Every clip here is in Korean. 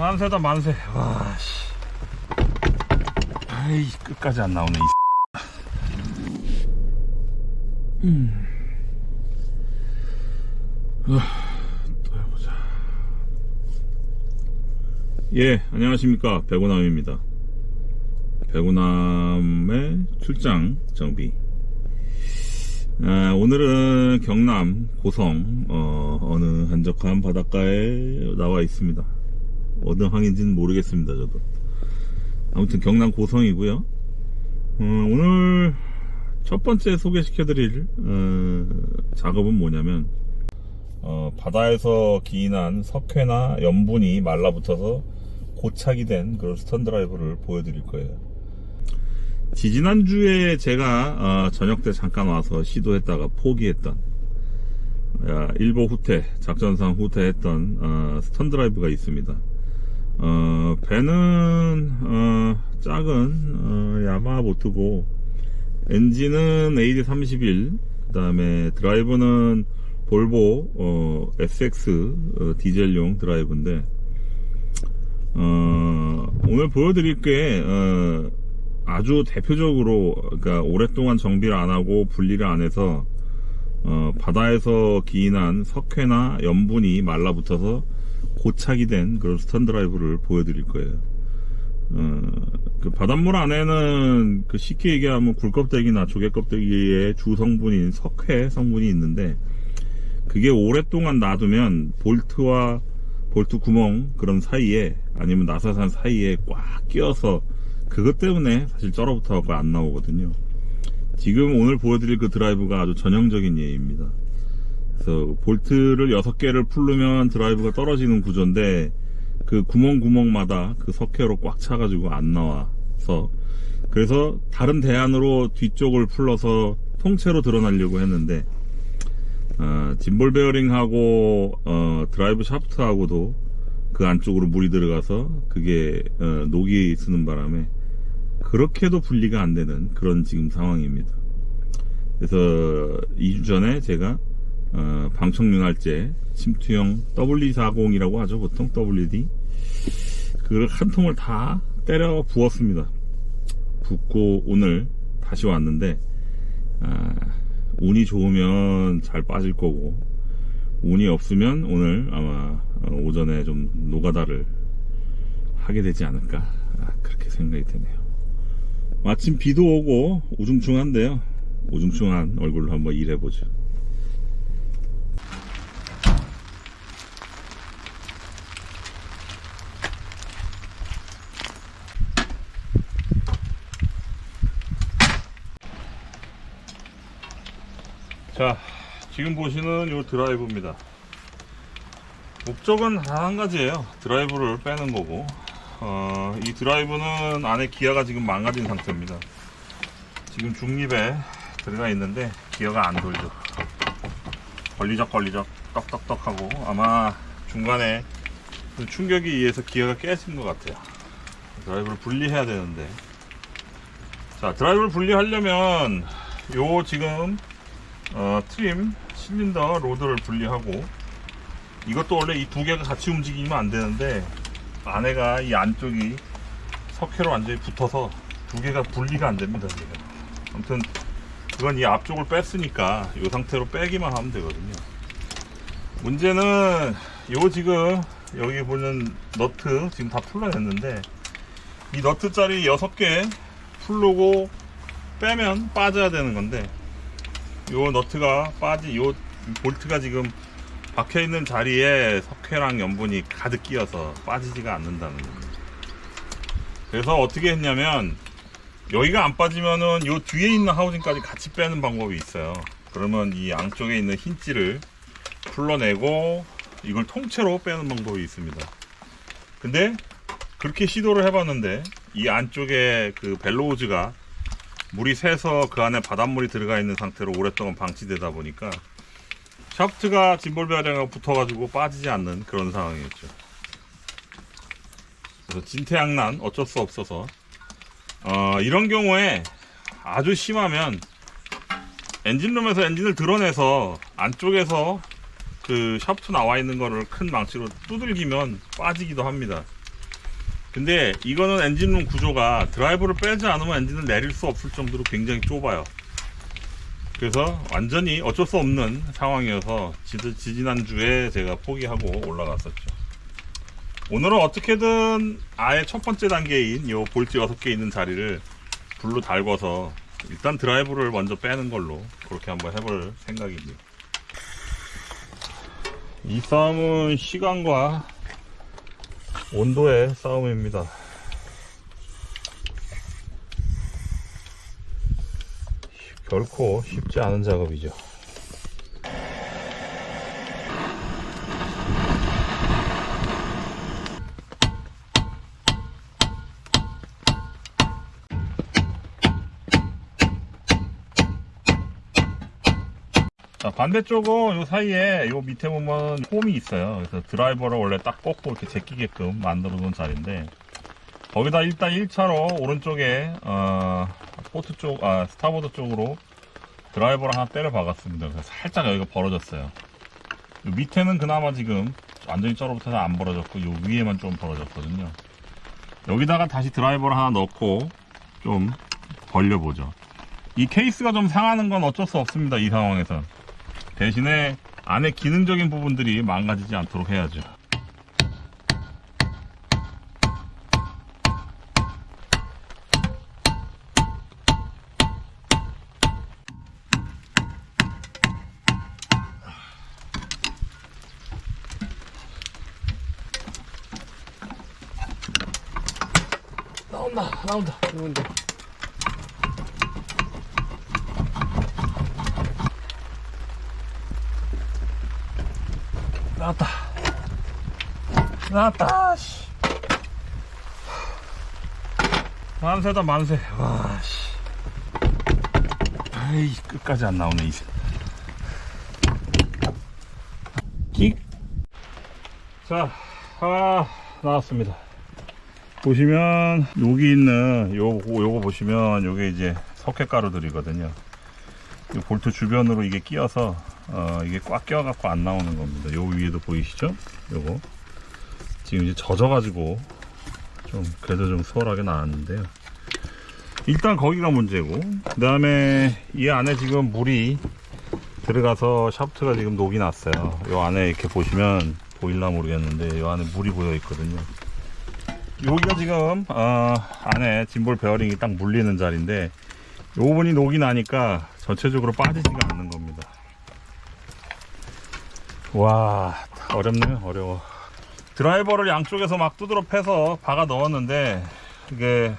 만세다 만세. 와씨. 아이 끝까지 안 나오네 이 음. 아, 또 해보자. 예 안녕하십니까. 배구남입니다. 배구남의 출장 정비. 아, 오늘은 경남 고성 어, 느 한적한 바닷가에 나와 있습니다. 어느 항인지는 모르겠습니다. 저도 아무튼 경남 고성이고요. 어, 오늘 첫 번째 소개시켜 드릴 어, 작업은 뭐냐면 어, 바다에서 기인한 석회나 염분이 말라붙어서 고착이 된 그런 스턴 드라이브를 보여드릴 거예요. 지지난주에 제가 어, 저녁 때 잠깐 와서 시도했다가 포기했던 야, 일보 후퇴 작전상 후퇴했던 어, 스턴 드라이브가 있습니다. 어, 배는 어, 작은 어, 야마 보트고 엔진은 AD31 그 다음에 드라이브는 볼보 어, SX 어, 디젤용 드라이브인데 어, 오늘 보여드릴 게 어, 아주 대표적으로 그러니까 오랫동안 정비를 안 하고 분리를 안 해서 어, 바다에서 기인한 석회나 염분이 말라붙어서 고착이 된 그런 스턴 드라이브를 보여드릴 거예요. 어, 그 바닷물 안에는 그 쉽게 얘기하면 굴껍데기나 조개껍데기의 주 성분인 석회 성분이 있는데 그게 오랫동안 놔두면 볼트와 볼트 구멍 그런 사이에 아니면 나사산 사이에 꽉 끼어서 그것 때문에 사실 쩔어붙어갖고 안 나오거든요. 지금 오늘 보여드릴 그 드라이브가 아주 전형적인 예입니다. 그래서 볼트를 6개를 풀르면 드라이브가 떨어지는 구조인데 그 구멍구멍마다 그 석회로 꽉 차가지고 안 나와서 그래서 다른 대안으로 뒤쪽을 풀러서 통째로 드러나려고 했는데 어, 짐볼 베어링하고 어, 드라이브 샤프트하고도 그 안쪽으로 물이 들어가서 그게 어, 녹이 쓰는 바람에 그렇게도 분리가 안 되는 그런 지금 상황입니다. 그래서 2주 전에 제가 어, 방청윤활제 침투형 WD40이라고 하죠 보통 WD 그걸 한 통을 다 때려 부었습니다. 붓고 오늘 다시 왔는데 아, 운이 좋으면 잘 빠질 거고 운이 없으면 오늘 아마 오전에 좀 노가다를 하게 되지 않을까 아, 그렇게 생각이 되네요. 마침 비도 오고 우중충한데요. 우중충한 얼굴로 한번 일해보죠. 자, 지금 보시는 이 드라이브입니다. 목적은 단한 가지예요. 드라이브를 빼는 거고, 어, 이 드라이브는 안에 기아가 지금 망가진 상태입니다. 지금 중립에 들어가 있는데 기어가 안 돌죠. 걸리적 걸리적 떡떡떡 하고 아마 중간에 그 충격에 의해서 기어가 깨진 것 같아요. 드라이브를 분리해야 되는데 자 드라이브를 분리하려면 요 지금 어, 트림 실린더 로드를 분리하고 이것도 원래 이 두 개가 같이 움직이면 안 되는데 안에가 이 안쪽이 석회로 완전히 붙어서 두 개가 분리가 안 됩니다. 아무튼 그건 이 앞쪽을 뺐으니까 이 상태로 빼기만 하면 되거든요. 문제는 요 지금 여기 보는 너트 지금 다 풀어냈는데 이 너트 짜리 6개 풀르고 빼면 빠져야 되는 건데 요 너트가 빠지 요 볼트가 지금 박혀 있는 자리에 석회랑 염분이 가득 끼어서 빠지지가 않는다는 겁니다. 그래서 어떻게 했냐면 여기가 안 빠지면은 요 뒤에 있는 하우징까지 같이 빼는 방법이 있어요. 그러면 이 양쪽에 있는 흰찌를 풀러내고 이걸 통째로 빼는 방법이 있습니다. 근데 그렇게 시도를 해봤는데 이 안쪽에 그 벨로우즈가 물이 새서 그 안에 바닷물이 들어가 있는 상태로 오랫동안 방치되다 보니까 샤프트가 짐볼 베어링하고 붙어가지고 빠지지 않는 그런 상황이었죠. 그래서 진퇴양난 어쩔 수 없어서 어, 이런 경우에 아주 심하면 엔진룸에서 엔진을 드러내서 안쪽에서 그 샤프트 나와 있는 거를 큰 망치로 두들기면 빠지기도 합니다. 근데 이거는 엔진룸 구조가 드라이브를 빼지 않으면 엔진을 내릴 수 없을 정도로 굉장히 좁아요. 그래서 완전히 어쩔 수 없는 상황이어서 지- 지지난주에 제가 포기하고 올라갔었죠. 오늘은 어떻게든 아예 첫 번째 단계인 요 볼트 6개 있는 자리를 불로 달궈서 일단 드라이브를 먼저 빼는 걸로 그렇게 한번 해볼 생각입니다. 이 싸움은 시간과 온도의 싸움입니다. 결코 쉽지 않은 작업이죠. 반대쪽은 요 사이에 요 밑에 보면 홈이 있어요. 그래서 드라이버를 원래 딱 꽂고 이렇게 제끼게끔 만들어 놓은 자리인데 거기다 일단 1차로 오른쪽에 어, 포트 쪽, 아, 스타보드 쪽으로 드라이버를 하나 때려 박았습니다. 그래서 살짝 여기가 벌어졌어요. 요 밑에는 그나마 지금 완전히 쩔어붙어서 안 벌어졌고 요 위에만 좀 벌어졌거든요. 여기다가 다시 드라이버를 하나 넣고 좀 벌려보죠. 이 케이스가 좀 상하는 건 어쩔 수 없습니다. 이 상황에선. 대신에 안에 기능적인 부분들이 망가지지 않도록 해야죠. 나온다, 나온다. 이건데. 나왔다. 나왔다, 씨. 만세다, 만세. 와, 씨. 아이, 끝까지 안 나오네, 이제. 킥. 자, 아, 나왔습니다. 보시면, 여기 있는, 요거, 요거 보시면, 요게 이제 석회 가루들이거든요. 이 볼트 주변으로 이게 끼어서 어, 이게 꽉 껴갖고 안 나오는 겁니다. 요 위에도 보이시죠? 요거 지금 이제 젖어가지고 좀 그래도 좀 수월하게 나왔는데요. 일단 거기가 문제고 그 다음에 이 안에 지금 물이 들어가서 샤프트가 지금 녹이 났어요. 요 안에 이렇게 보시면 보일나 모르겠는데 요 안에 물이 보여 있거든요. 여기가 지금 어, 안에 짐볼 베어링이 딱 물리는 자리인데 요 부분이 녹이 나니까 전체적으로 빠지지가 않는 겁니다. 와, 어렵네요, 어려워. 드라이버를 양쪽에서 막 두드러 패서 박아 넣었는데, 이게,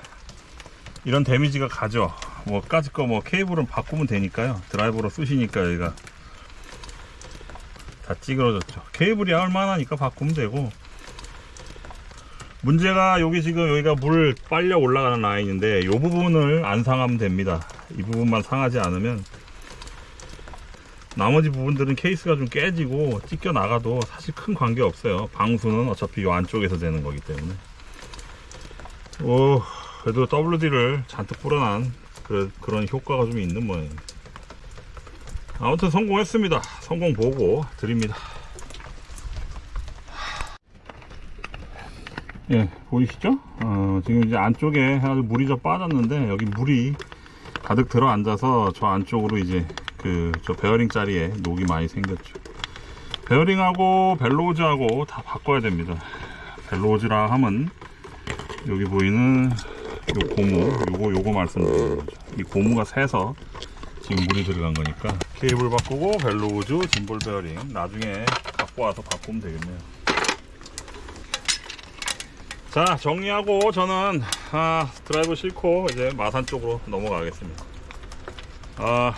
이런 데미지가 가죠. 뭐, 까짓 거 뭐, 케이블은 바꾸면 되니까요. 드라이버로 쓰시니까 여기가 다 찌그러졌죠. 케이블이 얼마나니까 바꾸면 되고, 문제가 여기 지금 여기가 물 빨려 올라가는 라인인데 이 부분을 안 상하면 됩니다. 이 부분만 상하지 않으면 나머지 부분들은 케이스가 좀 깨지고 찢겨 나가도 사실 큰 관계 없어요. 방수는 어차피 이 안쪽에서 되는 거기 때문에. 오, 그래도 WD를 잔뜩 뿌려난 그, 그런 효과가 좀 있는 모양입니다. 아무튼 성공했습니다. 성공 보고 드립니다. 예, 보이시죠? 어, 지금 이제 안쪽에 아주 물이 좀 빠졌는데 여기 물이 가득 들어 앉아서 저 안쪽으로 이제 그 저 베어링 자리에 녹이 많이 생겼죠. 베어링하고 벨로우즈하고 다 바꿔야 됩니다. 벨로우즈라 하면 여기 보이는 요 고무, 요거 요거 말씀드리는 거죠. 이 고무가 새서 지금 물이 들어간 거니까 케이블 바꾸고 벨로우즈, 짐볼 베어링 나중에 갖고 와서 바꾸면 되겠네요. 자 정리하고 저는 아, 드라이브 싣고 이제 마산 쪽으로 넘어가겠습니다 아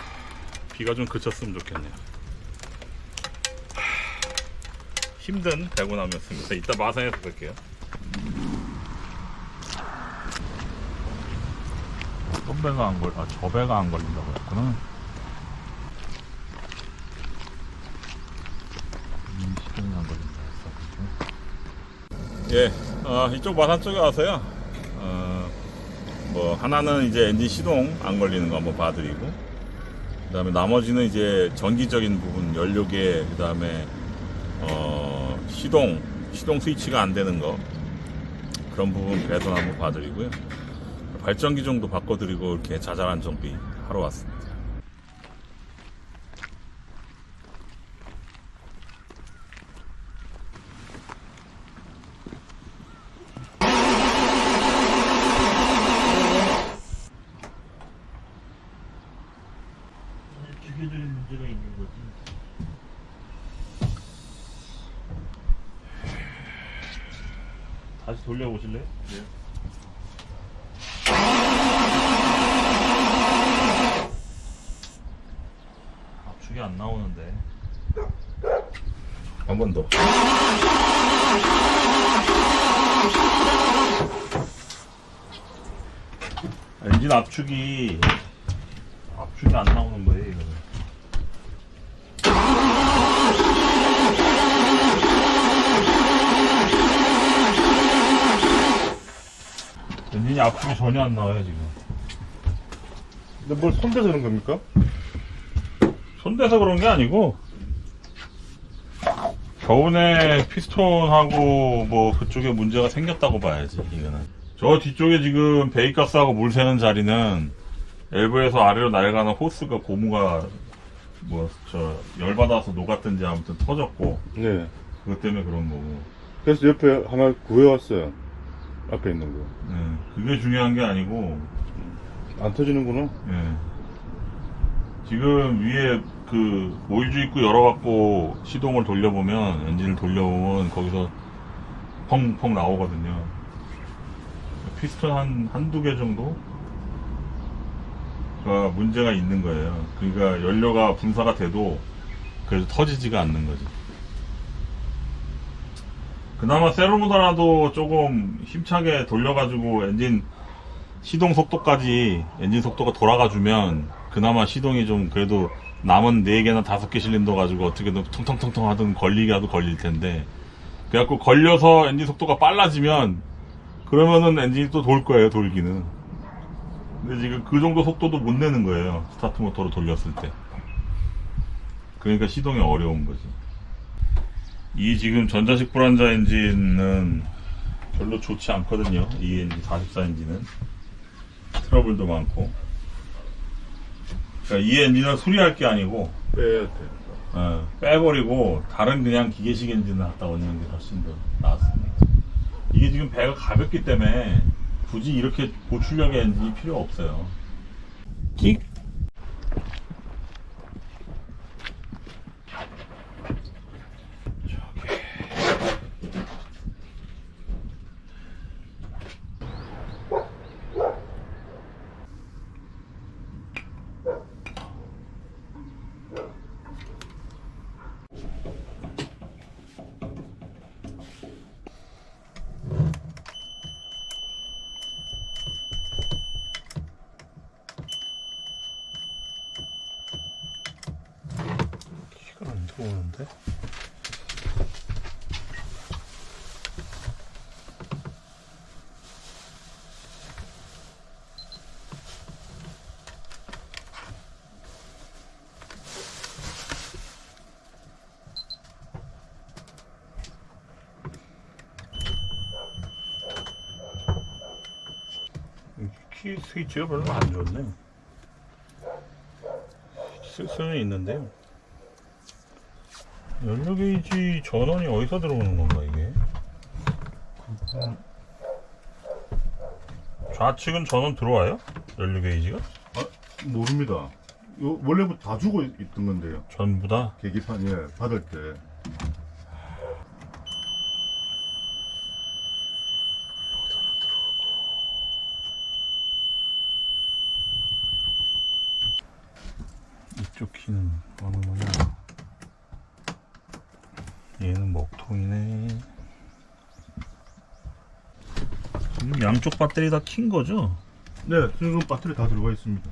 비가 좀 그쳤으면 좋겠네요 하, 힘든 대구남이었습니다 이따 마산에서 뵐게요 어떤 배가 안 걸, 아, 저 배가 안 걸린다고 했구나. 안 걸린다 했어. 예, 어, 이쪽 마산 쪽에 와서요. 어, 뭐 하나는 이제 엔진 시동 안 걸리는 거 한번 봐드리고, 그다음에 나머지는 이제 전기적인 부분, 연료계, 그다음에 어, 시동, 시동 스위치가 안 되는 거 그런 부분 개선 한번 봐드리고요. 발전기 정도 바꿔드리고 이렇게 자잘한 정비 하러 왔습니다. 죽여드릴 문제가 있는 거지. 다시 돌려보실래요? 네. 압축이 안 나오는데. 한 번 더. 엔진 압축이 압축이 안 나오는 거예요, 압축이 전혀 안 나와요, 지금. 근데 뭘 손대서 그런 겁니까? 손대서 그런 게 아니고 겨우내 피스톤하고 뭐 그쪽에 문제가 생겼다고 봐야지 이거는 저 뒤쪽에 지금 배기가스하고 물 새는 자리는 엘브에서 아래로 날아가는 호스가 고무가 뭐 저 열받아서 녹았든지 아무튼 터졌고 네. 그것 때문에 그런 거고 그래서 옆에 하나 구해왔어요. 앞에 있는 거. 네, 그게 중요한 게 아니고 안 터지는구나. 예. 지금 위에 그 오일주 입구 열어갖고 시동을 돌려보면 엔진을 돌려보면 거기서 펑펑 나오거든요. 피스톤 한 한두 개 정도 가 문제가 있는 거예요. 그러니까 연료가 분사가 돼도 그래서 터지지가 않는 거지. 그나마 세로모더라도 조금 힘차게 돌려가지고 엔진 시동 속도까지 엔진 속도가 돌아가주면 그나마 시동이 좀 그래도 남은 4개나 5개 실린더 가지고 어떻게든 텅텅텅텅 하든 걸리게 하도 걸릴 텐데 그래갖고 걸려서 엔진 속도가 빨라지면 그러면은 엔진이 또 돌 거예요 돌기는. 근데 지금 그 정도 속도도 못 내는 거예요 스타트 모터로 돌렸을 때. 그러니까 시동이 어려운 거지 이 지금 전자식 불안자 엔진은 별로 좋지 않거든요 이 엔진 44 엔진은 트러블도 많고. 그러니까 이 엔진을 수리할 게 아니고 빼야 돼. 어, 빼버리고 다른 그냥 기계식 엔진을 갖다 얹는 게 훨씬 더 나았습니다. 이게 지금 배가 가볍기 때문에 굳이 이렇게 보출력의 엔진이 필요 없어요. 킥. 키가 안 들어오는데? 키 스위치가 별로 안 좋네. 쓸 수는 있는데요. 연료 게이지 전원이 어디서 들어오는 건가 이게? 좌측은 전원 들어와요? 연료 게이지가? 모릅니다. 요, 원래부터 다 주고 있- 있던 건데요. 전부 다? 계기판, 예, 받을 때. 이쪽 키는 어느 거냐? 얘는 먹통이네. 지금 양쪽 배터리 다 킨 거죠? 네, 지금 배터리 다 들어가 있습니다.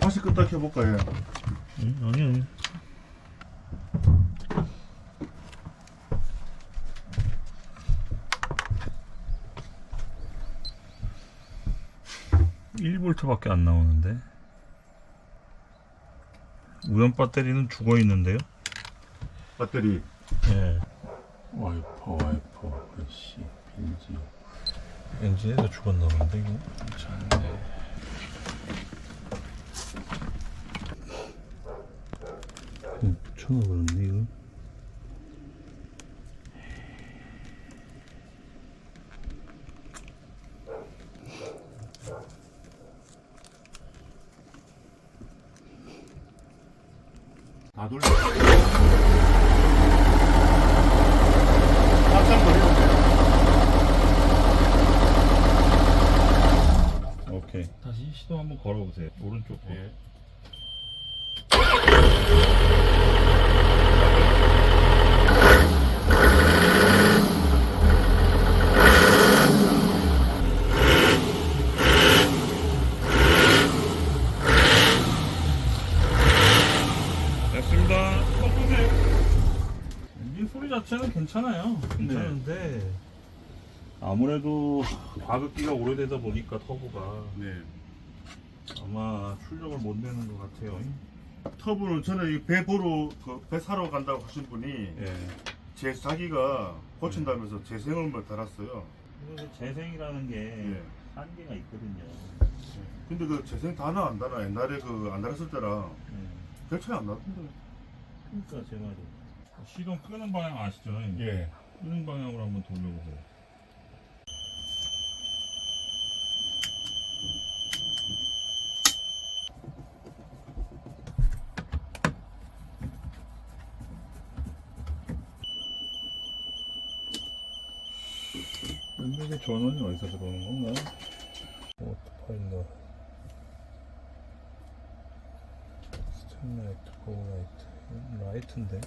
다시 끄다 켜볼까요? 응, 아니 아니. 일 v 트밖에안 나오는데 우연 배터리는 죽어 있는데요? 배터리. 예. 와이퍼 와이퍼 글씨 빈지. 엔진에서 죽었나 본데 이거? 괜찮네 음, 천원 걸었네 이거. 자체는 괜찮아요 괜찮은데 아무래도 과급기가 오래되다 보니까 터보가 네. 아마 출력을 못 내는 것 같아요 터보는 저는 이 배 보러 그 배 사러 간다고 하신 분이 예. 제 자기가 고친다면서 재생을 뭐 달았어요. 그래서 재생이라는 게 예. 한계가 있거든요 근데 그 재생 다나 안 다나 옛날에 그 안 달았을 때랑 예. 별 차이 안 나던데. 그러니까 제 말이 시동 끄는 방향 아시죠? 예. 끄는 방향으로 한번 돌려보세요 근데 전원이 어디서 들어오는 건가? 오토파일러 스탠 라이트, 고 라이트 라이트인데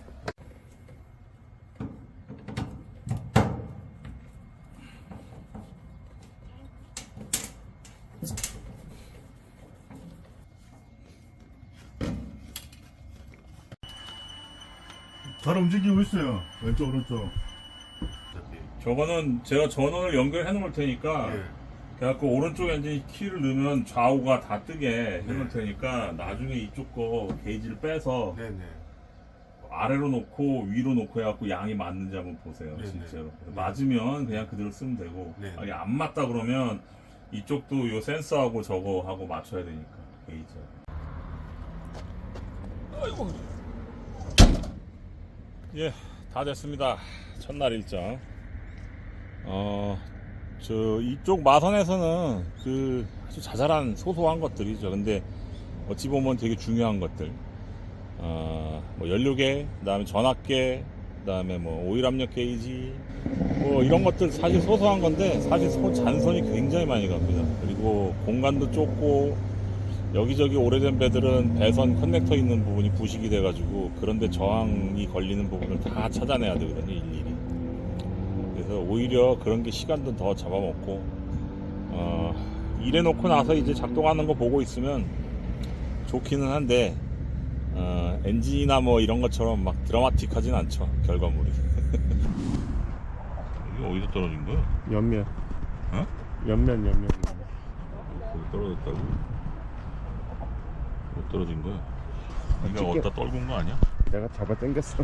잘 움직이고 있어요. 왼쪽 오른쪽. 저거는 제가 전원을 연결해 놓을 테니까 예. 그래갖고 오른쪽 엔진 키를 넣으면 좌우가 다 뜨게 해놓을 네. 테니까 나중에 이쪽 거 게이지를 빼서 네네. 아래로 놓고 위로 놓고 해갖고 양이 맞는지 한번 보세요 네, 실제로 네. 맞으면 그냥 그대로 쓰면 되고 네. 아니 안 맞다 그러면 이쪽도 요 센서하고 저거 하고 맞춰야 되니까 게이지 아이고 예 다 됐습니다 첫날 일정 어, 저 이쪽 마선에서는 그 아주 자잘한 소소한 것들이죠. 근데 어찌 보면 되게 중요한 것들. 어, 뭐 연료계, 그다음에 전압계, 그다음에 뭐 오일 압력 게이지, 뭐 이런 것들 사실 소소한 건데 사실 소 잔선이 굉장히 많이 갑니다. 그리고 공간도 좁고 여기저기 오래된 배들은 배선 커넥터 있는 부분이 부식이 돼가지고 그런데 저항이 걸리는 부분을 다 찾아내야 되거든요 일일이. 그래서 오히려 그런 게 시간도 더 잡아먹고 어, 일해놓고 나서 이제 작동하는 거 보고 있으면 좋기는 한데 어, 엔진이나 뭐 이런 것처럼 막 드라마틱하진 않죠 결과물이 이게 어디서 떨어진 거야? 옆면. 어? 옆면 옆면. 거기 떨어졌다고? 못 떨어진 거야? 네가 찍게. 어디다 떨군 거 아니야? 내가 잡아 당겼어.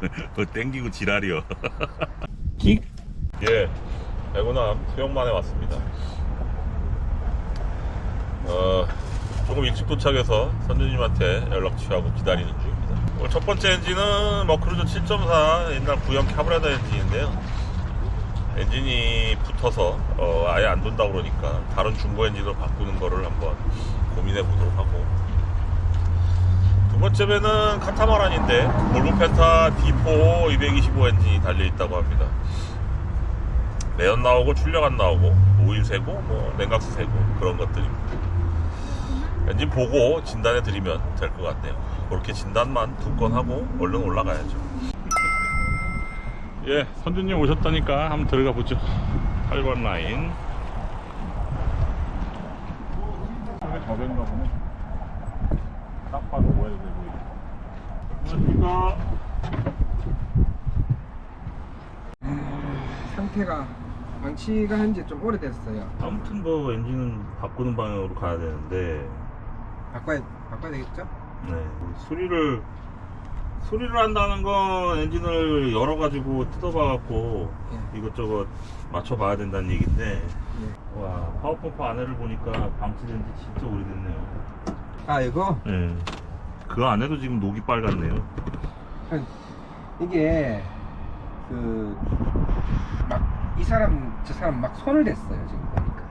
그거 땡기고 지랄이요. 킥? 예, 대구남 수영만에 왔습니다. 어, 조금 일찍 도착해서 선주님한테 연락 취하고 기다리는 중입니다. 오늘 첫 번째 엔진은 머크루저 7.4 옛날 구형 카브라다 엔진인데요. 엔진이 붙어서 어, 아예 안 돈다 그러니까 다른 중고 엔진으로 바꾸는 거를 한번 고민해 보도록 하고 두 번째 배는 카타마란인데 볼보 펜타 D4 225 엔진이 달려있다고 합니다. 매연 나오고 출력 안 나오고 오일 세고 뭐 냉각수 세고 그런 것들입니다. 엔진 보고 진단해 드리면 될 것 같네요. 그렇게 진단만 두 건 하고 얼른 올라가야죠. 예, 선주님 오셨다니까 한번 들어가 보죠. 8번 라인. 저변가 보네. 딱 봐도 뭐야 되고 안녕하십니까 상태가 방치가 한 지 좀 오래됐어요. 아무튼 뭐 엔진은 바꾸는 방향으로 가야 되는데 바꿔야 바꿔야 되겠죠? 네 수리를 수리를 한다는 건 엔진을 열어가지고 뜯어봐갖고 예. 이것저것 맞춰봐야 된다는 얘기인데 예. 와 파워펌프 안에를 보니까 방치된 지 진짜 오래됐네요 아 이거 예. 그 안에도 지금 녹이 빨갛네요 이게 그 막 이 사람 저 사람 막 손을 댔어요 지금 보니까.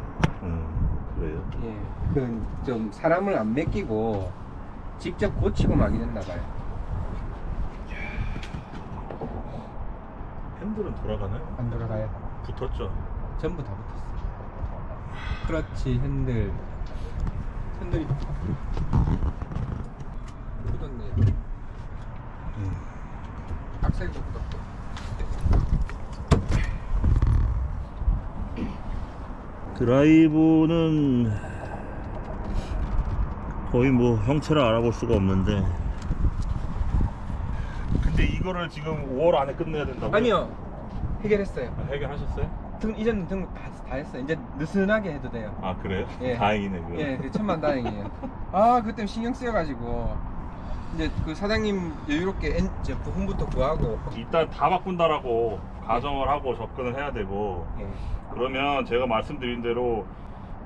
음, 그래요? 예. 그 좀 사람을 안 맡기고 직접 고치고 막 이랬나 봐요. 핸들은 돌아가나요? 안 돌아가요. 붙었죠? 전부 다 붙었어. 그렇지 핸들 핸들이 굳었네요. 악셀도 굳었고. 드라이브는 거의 뭐 형체를 알아볼 수가 없는데 근데 이거를 지금 5월 안에 끝내야 된다고요? 아니요 해결했어요. 아, 해결하셨어요? 등 이전 등록 다, 다 했어요. 이제 느슨하게 해도 돼요. 아 그래요? 예. 다행이네 그거 예, 그 천만 다행이에요. 아, 그때 신경 쓰여가지고 이제 그 사장님 여유롭게 엔, 저 부품부터 구하고. 일단 다 바꾼다라고 가정을 하고 접근을 해야 되고 예. 그러면 제가 말씀드린 대로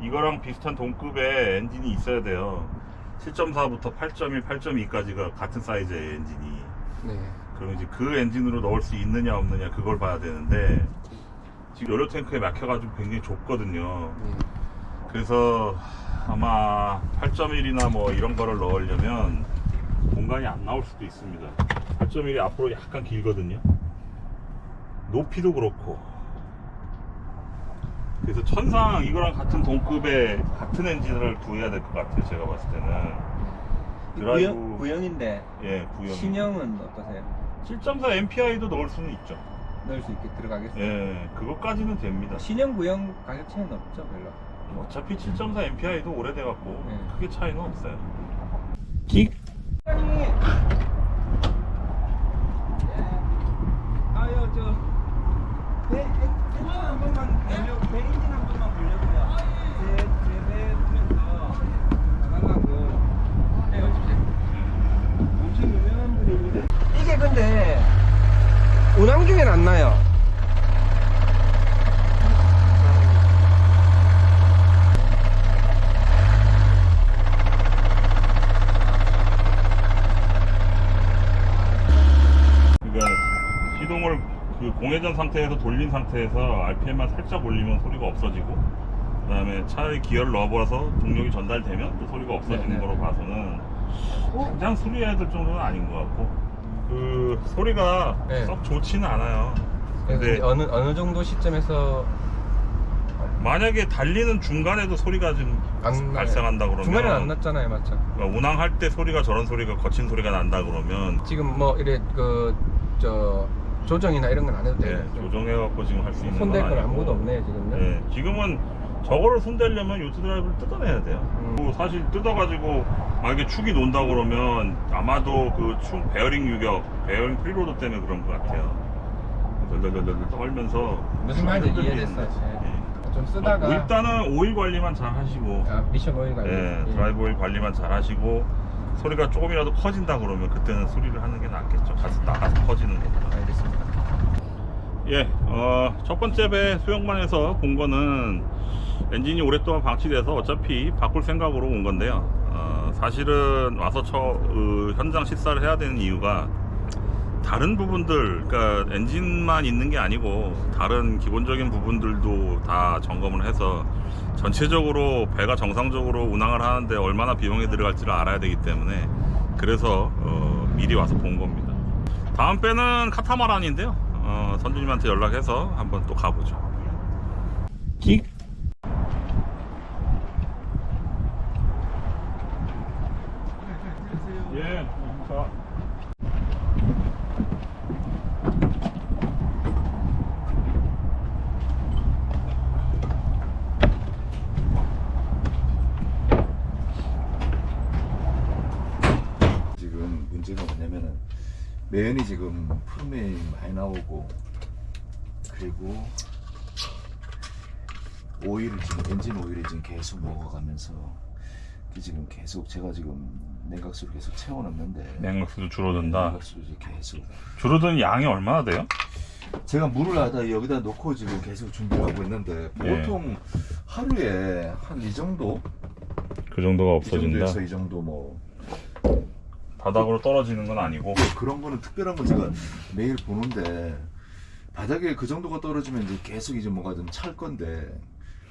이거랑 비슷한 동급의 엔진이 있어야 돼요 7.4부터 8.1, 8.2까지가 같은 사이즈의 엔진이 네. 그럼 이제 그 엔진으로 넣을 수 있느냐 없느냐 그걸 봐야 되는데 지금 연료 탱크에 막혀가지고 굉장히 좁거든요. 네. 그래서 아마 8.1이나 뭐 이런 거를 넣으려면 공간이 안 나올 수도 있습니다. 8.1이 앞으로 약간 길거든요. 높이도 그렇고. 그래서 천상 이거랑 같은 동급의 같은 엔진을 구해야 될 것 같아요 제가 봤을 때는. 드라이브. 구형, 구형인데 예 구형 신형은 어떠세요? 7.4 MPI도 넣을 수는 있죠 넣을 수 있게 들어가겠어요? 예 그것까지는 됩니다 신형 구형 가격 차이는 없죠, 별로. 어차피 7.4 MPI도 오래돼갖고 네. 크게 차이는 없어요 사장님. 아유 저 배, 엔- 엔진 한 번만 돌려, 배 엔진 한 번만 돌려줘요. 제, 제배 보면서 나가려고. 네, 여주세요. 엄청 유명한 분인데. 이게 근데 운항 중엔 안 나요. 그러니까 시동을 그 공회전 상태에서 돌린 상태에서 RPM만 살짝 올리면 소리가 없어지고 그다음에 차의 기어를 넣어봐서 동력이 전달되면 또 소리가 없어지는 네, 네. 거로 봐서는 당장 수리해야 될 정도는 아닌 것 같고 그 소리가 네. 썩 좋지는 않아요. 근데 근데 어느 어느 정도 시점에서 만약에 달리는 중간에도 소리가 좀 안? 발생한다 그러면 중간에 안 났잖아요, 맞죠? 그러니까 운항할 때 소리가 저런 소리가 거친 소리가 난다 그러면 지금 뭐 이래 그 저 조정이나 이런 건 안 해도 네, 돼요. 조정해갖고 지금 할 수 있는 손댈 건 건 아니고. 아무것도 없네요 지금요. 네, 지금은 저거를 손대려면 요트 드라이브를 뜯어내야 돼요. 음. 사실 뜯어가지고 만약에 축이 논다 그러면 아마도 그축 베어링 유격, 베어링 프리로드 때문에 그런 것 같아요. 덜덜덜덜 떨면서 무슨 말인지 이해됐어요. 예. 좀 쓰다가 어, 일단은 오일 관리만 잘 하시고 아, 미션 오일 관리. 예, 예. 드라이브 오일 관리만 잘 하시고 소리가 조금이라도 커진다 그러면 그때는 수리를 하는 게 낫겠죠. 가서 나가서 커지는 것보다. 알겠습니다. 예, 어, 첫 번째 배 수영만에서 본 거는 엔진이 오랫동안 방치돼서 어차피 바꿀 생각으로 온 건데요. 어, 사실은 와서 처, 어, 현장 실사를 해야 되는 이유가 다른 부분들, 그러니까 엔진만 있는 게 아니고 다른 기본적인 부분들도 다 점검을 해서 전체적으로 배가 정상적으로 운항을 하는데 얼마나 비용이 들어갈지를 알아야 되기 때문에 그래서 어, 미리 와서 본 겁니다. 다음 배는 카타마란인데요. 어, 선주님한테 연락해서 한번 또 가보죠. 킥. 예, 자. 지금 문제가 뭐냐면은 매연이 지금 푸름이 많이 나오고 그리고 오일을 지금 엔진 오일을 지금 계속 먹어가면서 지금 계속 제가 지금 냉각수를 계속 채워놨는데 냉각수도 줄어든다. 냉각수를 이제 계속 줄어든 양이 얼마나 돼요? 제가 물을 하다 여기다 놓고 지금 계속 준비하고 있는데 예. 보통 하루에 한 이 정도 그 정도가 이 없어진다. 정도에서 이 정도 뭐 바닥으로 떨어지는 건 아니고. 그런 거는 특별한 건 제가 매일 보는데 바닥에 그 정도가 떨어지면 이제 계속 이제 뭐가 좀 찰 건데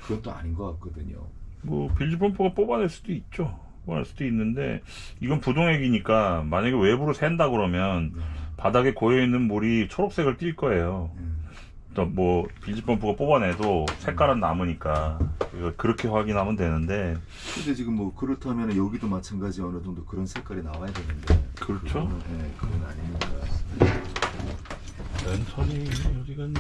그건 또 아닌 것 같거든요. 뭐 빌지 펌프가 뽑아낼 수도 있죠. 뽑아낼 수도 있는데 이건 부동액이니까 만약에 외부로 샌다 그러면 바닥에 고여 있는 물이 초록색을 띌 거예요. 음. 또뭐 빌지 펌프가 뽑아내도 색깔은 남으니까 그렇게 확인하면 되는데 근데 지금 뭐 그렇다면 여기도 마찬가지 어느 정도 그런 색깔이 나와야 되는데 그렇죠. 그거는, 네, 그건 아니니까. 랜턴이 어디 갔니?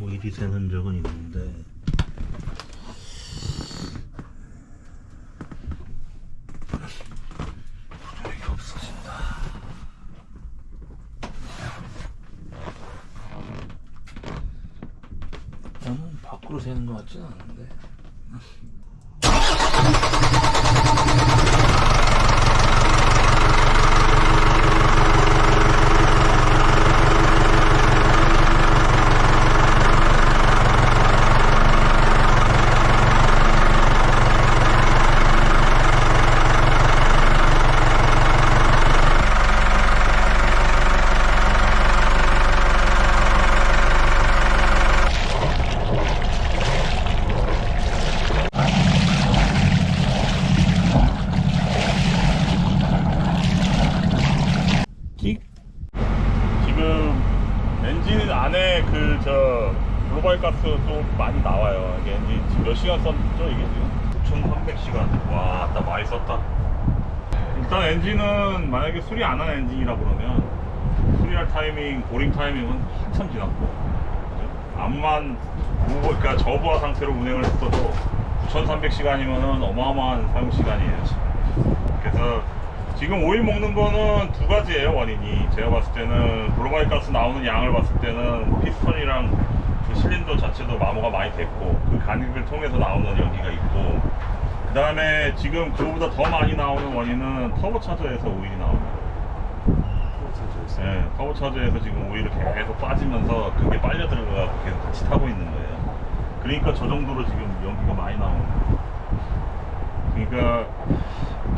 오일이 새는 적은 있는데. 밖으로 새는 것 같진 않은데. 끽. 지금 엔진 안에 그 저 글로벌 가스도 많이 나와요. 이게 엔진 지금 몇 시간 썼죠 이게 지금? 9,300시간. 와, 나 많이 썼다. 일단 엔진은 만약에 수리 안 한 엔진이라 그러면 수리할 타이밍, 보링 타이밍은 한참 지났고 암만 무 그러니까 저부하 상태로 운행을 했어도 9,300시간이면은 어마어마한 사용 시간이에요. 그래서 지금 오일 먹는 거는 두 가지예요 원인이 제가 봤을 때는 블로마이 가스 나오는 양을 봤을 때는 피스톤이랑 그 실린더 자체도 마모가 많이 됐고 그 간격을 통해서 나오는 연기가 있고 그 다음에 지금 그거보다 더 많이 나오는 원인은 터보차저에서 오일이 나옵니다 네, 터보 차저에서 지금 오일이 계속 빠지면서 그게 빨려 들어가고 계속 같이 타고 있는 거예요. 그러니까 저 정도로 지금 연기가 많이 나오는 거예요. 그러니까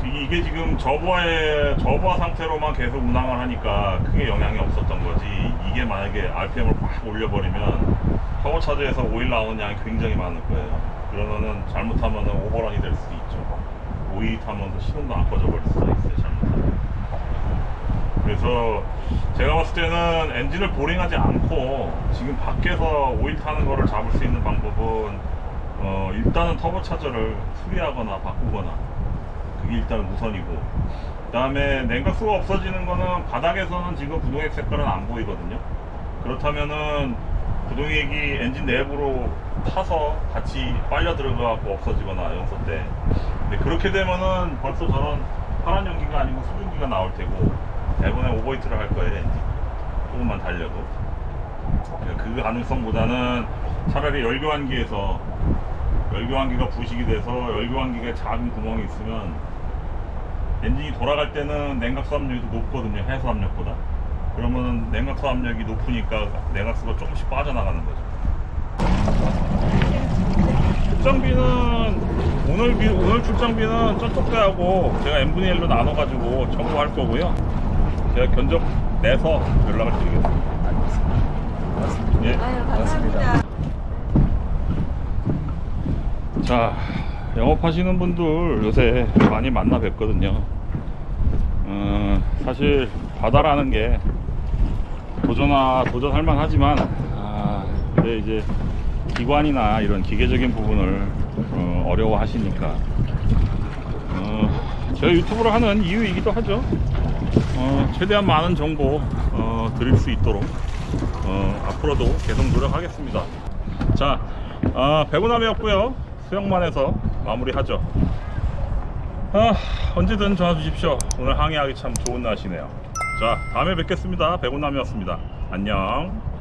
그 이게 지금 저부하의 저부하 상태로만 계속 운항을 하니까 크게 영향이 없었던 거지. 이게 만약에 RPM을 확 올려버리면 터보 차저에서 오일 나오는 양이 굉장히 많을 거예요. 그러면은 잘못하면 오버런이 될 수도 있죠. 오일이 타면서 시동도 안 꺼져 버릴 수도 있어요 잘못하면. 그래서 제가 봤을 때는 엔진을 보링하지 않고 지금 밖에서 오일 타는 거를 잡을 수 있는 방법은 어, 일단은 터보차저를 수리하거나 바꾸거나 그게 일단 우선이고 그 다음에 냉각수가 없어지는 거는 바닥에서는 지금 부동액 색깔은 안 보이거든요. 그렇다면은 부동액이 엔진 내부로 타서 같이 빨려 들어가고 없어지거나 연소 때. 근데 그렇게 되면은 벌써 저런 파란 연기가 아니고 수증기가 나올 테고 대부분 오버히트를 할 거예요 조금만 달려도. 그러니까 그 가능성보다는 차라리 열교환기에서 열교환기가 부식이 돼서 열교환기가 작은 구멍이 있으면 엔진이 돌아갈 때는 냉각수 압력이 더 높거든요 해수 압력보다. 그러면 냉각수 압력이 높으니까 냉각수가 조금씩 빠져나가는 거죠. 출장비는 오늘 비, 오늘 출장비는 저쪽 때하고 제가 n분의 1로 나눠가지고 청구할 거고요 제가 견적 내서 연락을 드리겠습니다 예. 아유, 감사합니다. 자, 영업하시는 분들 요새 많이 만나 뵙거든요. 어, 사실 바다라는 게 도전하, 도전할 만하지만, 아, 근데 이제 기관이나 이런 기계적인 부분을 어, 어려워하시니까, 어, 제가 유튜브를 하는 이유이기도 하죠. 어, 최대한 많은 정보 어, 드릴 수 있도록 어, 앞으로도 계속 노력하겠습니다. 자, 아, 배구남이었고요. 수영만 해서 마무리하죠. 아, 언제든 전화 주십시오. 오늘 항해하기 참 좋은 날씨네요. 자, 다음에 뵙겠습니다. 배구남이었습니다. 안녕.